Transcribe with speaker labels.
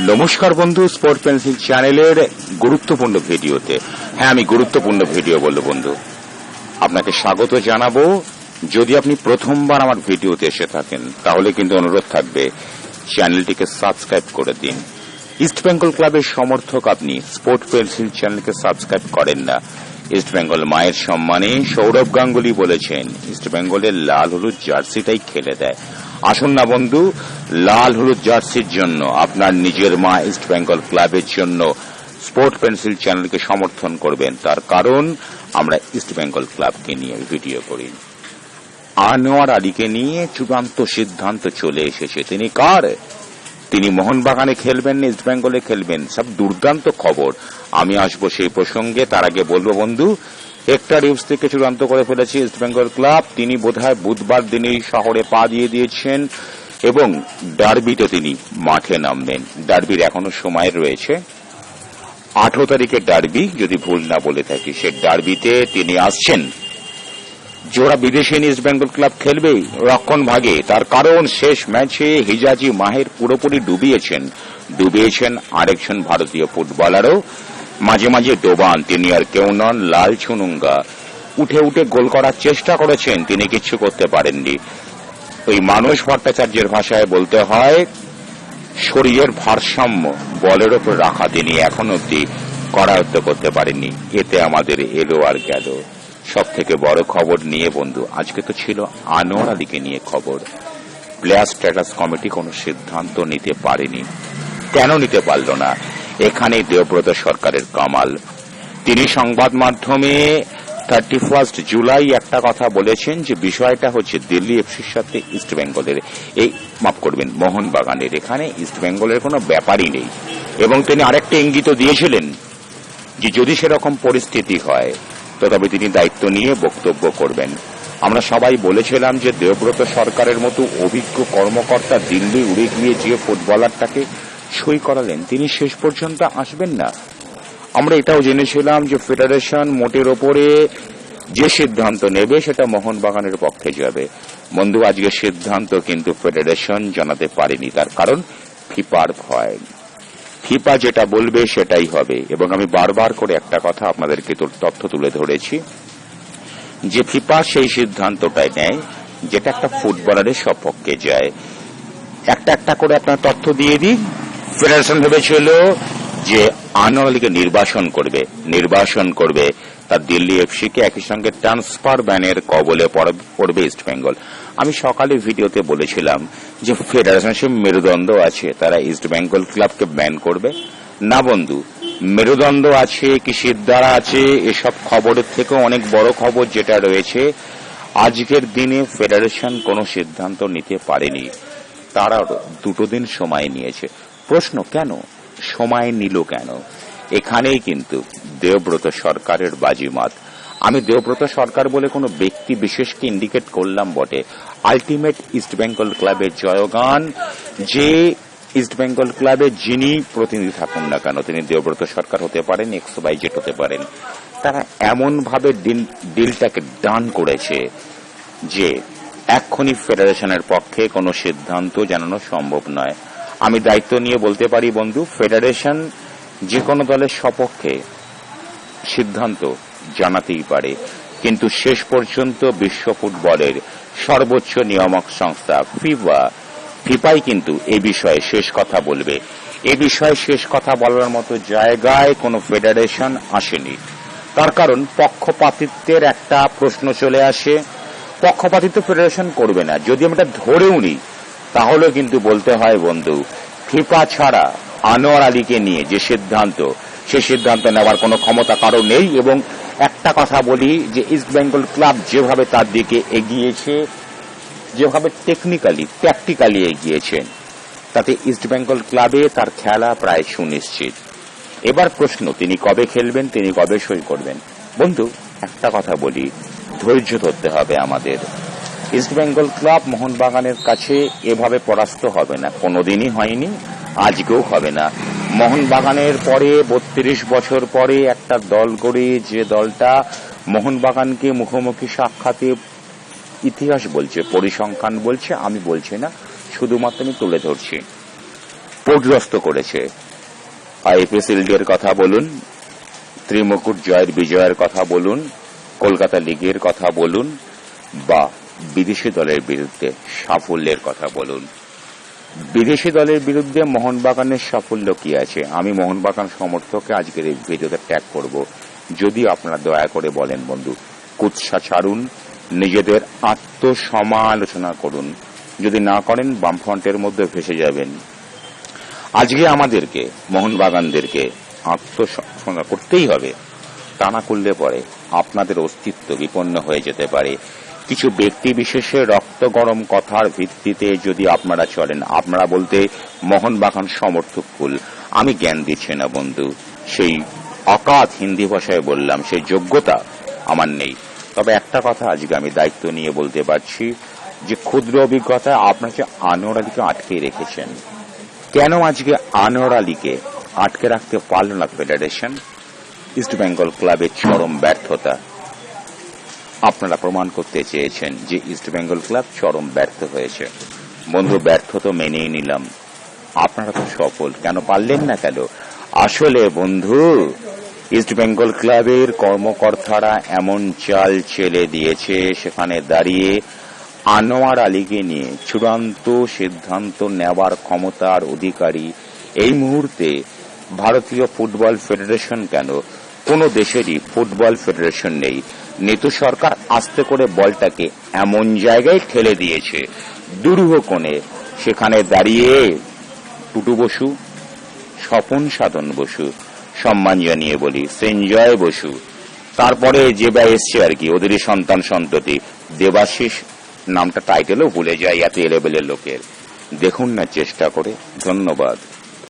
Speaker 1: নমস্কার বন্ধু, sport pencil চ্যানেলের গুরুত্বপূর্ণ ভিডিওতে। হ্যাঁ আমি গুরুত্বপূর্ণ ভিডিও বলব বন্ধু। আপনাকে স্বাগত জানাব। যদি আপনি প্রথমবার আমার ভিডিওতে এসে থাকেন, তাহলে কিন্তু অনুরোধ থাকবে, চ্যানেলটিকে সাবস্ক্রাইব করে দিন। ইস্ট বেঙ্গল ক্লাবের সমর্থক আপনি স্পোর্ট পেন্সিল চ্যানেলকে সাবস্ক্রাইব করেন না। ইস্ট বেঙ্গল মায়ের সম্মানে সৌরভ গাঙ্গুলি বলেছেন, ইস্ট বেঙ্গলের লাল হলুদ জার্সিটাই খেলে দেয়। আসুন না বন্ধু, লাল হলুদ জার্সির জন্য, আপনার নিজের মা ইস্ট বেঙ্গল ক্লাবের জন্য স্পোর্ট পেন্সিল চ্যানেলকে সমর্থন করবেন। তার কারণ, আমরা ইস্ট বেঙ্গল ক্লাবকে নিয়ে ভিডিও করি। আনোয়ার আলীকে নিয়ে চূড়ান্ত সিদ্ধান্ত চলে এসেছে। তিনি কার? তিনি মোহনবাগানে খেলবেন ইস্ট বেঙ্গলে খেলবেন। সব দুর্দান্ত খবর। আমি আসব সেই প্রসঙ্গে, তার আগে বলব বন্ধু হেক্টর ইউজ থেকে চূড়ান্ত করে ফেলেছে ইস্ট বেঙ্গল ক্লাব তিনি বোধহয় বুধবার দিনেই শহরে পা দিয়ে দিয়েছেন এবং ডার্বিতে তিনি মাঠে নামবেন। ডার্বির এখনও সময় রয়েছে। আঠারো তারিখের ডার্বি যদি ভুল না বলে থাকি, সে ডার্বিতে তিনি আসছেন। জোড়া বিদেশে ইস্ট বেঙ্গল ক্লাব খেলবে রক্ষণ ভাগে। তার কারণ, শেষ ম্যাচে হিজাজি মাহের পুরোপুরি ডুবিয়েছেন। ডুবিয়েছেন আরেকজন ভারতীয় ফুটবলারও। মাঝে মাঝে ডোবান তিনি আর কেউ নন, লাল চুনুঙ্গা উঠে উঠে গোল করার চেষ্টা করেছেন, তিনি কিচ্ছু করতে পারেননি। ওই মানুষ ভট্টাচার্যের ভাষায় বলতে হয়, শরীরের ভারসাম্য বলের ওপর রাখা তিনি এখন অব্দি করায়ত্ত করতে পারেননি। এতে আমাদের এলো আর গেল। সব থেকে বড় খবর নিয়ে বন্ধু, আজকে তো ছিল আনোয়ার আলীকে নিয়ে খবর। প্লেয়ার স্ট্যাটাস কমিটি কোনো সিদ্ধান্ত নিতে পারেনি। কেন নিতে পারল না? এখানে দেবব্রত সরকারের কামাল। তিনি সংবাদ মাধ্যমে থার্টি ফার্স্ট জুলাই একটা কথা বলেছেন যে বিষয়টা হচ্ছে দিল্লি এফসির সাথে ইস্ট বেঙ্গলের। এই, মাফ করবেন, মোহনবাগানের। এখানে ইস্ট বেঙ্গলের কোনো ব্যাপারই নেই। এবং তিনি আরেকটা ইঙ্গিত দিয়েছিলেন যে যদি সেরকম পরিস্থিতি হয়, তো তবে তিনি দায়িত্ব নিয়ে বক্তব্য করবেন। আমরা সবাই বলেছিলাম যে দেবব্রত সরকারের মতো অভিজ্ঞ কর্মকর্তা দিল্লি উড়ে গিয়ে যে ফুটবলারটাকে সই করালেন। তিনি শেষ পর্যন্ত আসবেন না। আমরা এটাও জেনেছিলাম যে ফেডারেশন মোটের ওপরে যে সিদ্ধান্ত নেবে সেটা মোহনবাগানের পক্ষে যাবে। বন্ধু, আজকে সিদ্ধান্ত কিন্তু ফেডারেশন জানাতে পারেনি, তার কারণ ফিপার ভয়। ফিপা যেটা বলবে সেটাই হবে। এবং আমি বারবার করে একটা কথা আপনাদেরকে তথ্য তুলে ধরেছি যে ফিপা সেই সিদ্ধান্তটাই নেয় যেটা একটা ফুটবলারের সপক্ষে যায়। একটা একটা করে আপনার তথ্য দিয়ে দিই। ফেডারেশন ভেবেছিল যে আনোয়ার আলীকে নির্বাসন করবে নির্বাসন করবে। তার দিল্লি এফসিকে একই সঙ্গে ট্রান্সফার ব্যানের কবলে পড়- পড়বে ইস্ট বেঙ্গল। আমি সকালে ভিডিওতে বলেছিলাম যে ফেডারেশন সে মেরুদণ্ড আছে, তারা ইস্ট বেঙ্গল ক্লাবকে ব্যান করবে? না বন্ধু, মেরুদণ্ড আছে কি সিদ্ধারা আছে, এসব খবরের থেকেও অনেক বড় খবর যেটা রয়েছে। আজকের দিনে ফেডারেশন কোনো সিদ্ধান্ত নিতে পারেনি। তারা দুটো দিন সময় নিয়েছে। প্রশ্ন কেন? সময় নিল কেন? এখানেই কিন্তু দেবব্রত সরকারের বাজিমাত। আমি দেবব্রত সরকার বলে কোনো ব্যক্তি বিশেষকে ইন্ডিকেট করলাম বটে। আলটিমেট ইস্ট বেঙ্গল ক্লাবের জয়গান, যে ইস্ট বেঙ্গল ক্লাবের যিনি প্রতিনিধি থাকুন না কেন, তিনি দেবব্রত সরকার হতে পারেন এক্স বাই জেট হতে পারেন, তারা এমনভাবে ডিল- ডিলটাকে ডান করেছে যে এক্ষুনি ফেডারেশনের পক্ষে কোনো সিদ্ধান্ত জানানো সম্ভব নয়। আমি দায়িত্ব নিয়ে বলতে পারি, বন্ধু, ফেডারেশন যে কোনো দলের সপক্ষে সিদ্ধান্ত জানাতেই পারে। কিন্তু শেষ পর্যন্ত বিশ্ব ফুটবলের সর্বোচ্চ নিয়ামক সংস্থা ফিফা, ফিফাই কিন্তু এ বিষয়ে শেষ কথা বলবে। এ বিষয়ে শেষ কথা বলার মতো জায়গায় কোনো ফেডারেশন আসেনি। তার কারণ পক্ষপাতিত্বের একটা প্রশ্ন চলে আসে। পক্ষপাতিত্ব ফেডারেশন করবে না। যদি আমরা এটা ধরেও নিই তাহলে কিন্তু বলতে হয়, বন্ধু ফিফা ছাড়া আনোয়ার আলীকে নিয়ে যে সিদ্ধান্ত, সে সিদ্ধান্ত নেওয়ার কোনো ক্ষমতা কারও নেই এবং একটা কথা বলি যে ইস্ট বেঙ্গল ক্লাব যেভাবে তার দিকে এগিয়েছে, যেভাবে টেকনিক্যালি প্র্যাকটিক্যালি এগিয়েছে, তাতে ইস্ট বেঙ্গল ক্লাবে তার খেলা প্রায় সুনিশ্চিত। এবার প্রশ্ন, তিনি কবে খেলবেন, তিনি কবে সই করবেন? বন্ধু, একটা কথা বলি, ধৈর্য ধরতে হবে আমাদের। ইস্ট বেঙ্গল ক্লাব মোহনবাগানের কাছে এভাবে পরাস্ত হবে না। কোনোদিনই হয়নি, আজকেও হবে না। মোহনবাগানের পরে, বত্রিশ বছর পরে একটা দল করে যে দলটা মোহনবাগানকে মুখোমুখি সাক্ষাতে ইতিহাস বলছে, পরিসংখ্যান বলছে, আমি বলছি না, শুধুমাত্র আমি তুলে ধরছি। পর্যস্ত করেছে। আইপিএসএল এর কথা বলুন, ত্রিমুকুট জয়ের বিজয়ের কথা বলুন, কলকাতা লিগের কথা বলুন, বা বিদেশি দলের বিরুদ্ধে সাফল্যের কথা বলুন। বিদেশি দলের বিরুদ্ধে মোহনবাগানের সাফল্য কি আছে? আমি মোহনবাগান সমর্থককে আজকের এই ভিডিওতে ট্যাগ করব। যদি আপনারা দয়া করে বলেন বন্ধু, কুৎসা ছাড়ুন, নিজেদের আত্মসমালোচনা করুন। যদি না করেন, বামফ্রন্টের মধ্যে ভেসে যাবেন। আজকে আমাদেরকে, মোহনবাগানদেরকে আত্মসমালোচনা করতেই হবে। তা না করলে পরে আপনাদের অস্তিত্ব বিপন্ন হয়ে যেতে পারে। কিছু ব্যক্তি বিশেষে রক্ত গরম কথার ভিত্তিতে যদি আপনারা চলেন, আপনারা বলতে মোহনবাগান সমর্থক কুল আমি জ্ঞান দিচ্ছি না, বন্ধু। সেই অকাত হিন্দি ভাষায় বললাম, সেই যোগ্যতা আমার নেই। তবে একটা কথা আজকে আমি দায়িত্ব নিয়ে বলতে পারছি, যে ক্ষুদ্র অভিজ্ঞতা আপনার যে আনোয়ার আলীকে আটকে রেখেছেন। কেন আজকে আনোয়ার আলীকে আটকে রাখতে পারল না ফেডারেশন ইস্ট বেঙ্গল ক্লাবের চরম ব্যর্থতা। আপনারা প্রমাণ করতে চেয়েছেন যে ইস্ট বেঙ্গল ক্লাব চরম ব্যর্থ হয়েছে। বন্ধু, ব্যর্থ তো মেনেই নিলাম। আপনারা তো সফল। কেন পারলেন না কেন? আসলে বন্ধু ইস্ট বেঙ্গল ক্লাবের কর্মকর্তারা এমন চাল চেলে দিয়েছে, সেখানে দাঁড়িয়ে আনোয়ার আলীকে নিয়ে চূড়ান্ত সিদ্ধান্ত নেওয়ার ক্ষমতার অধিকারী এই মুহূর্তে ভারতীয় ফুটবল ফেডারেশন কেন? কোন দেশেরই ফুটবল ফেডারেশন নেই। নেতু সরকার আস্তে করে বলটাকে এমন জায়গায় ঠেলে দিয়েছে। দুরূহ কোণে। সেখানে দাঁড়িয়ে টুটু বসু, স্বপন সাধন বসু, সম্মান জানিয়ে বলি সেঞ্জয় বসু। তারপরে যে বা এসছে আর কি, ওদেরই সন্তান সন্ততি। দেবাশিস নামটা টাইটেলও ভুলে যায় এত এলেবেলের লোকের। দেখুন না চেষ্টা করে। ধন্যবাদ।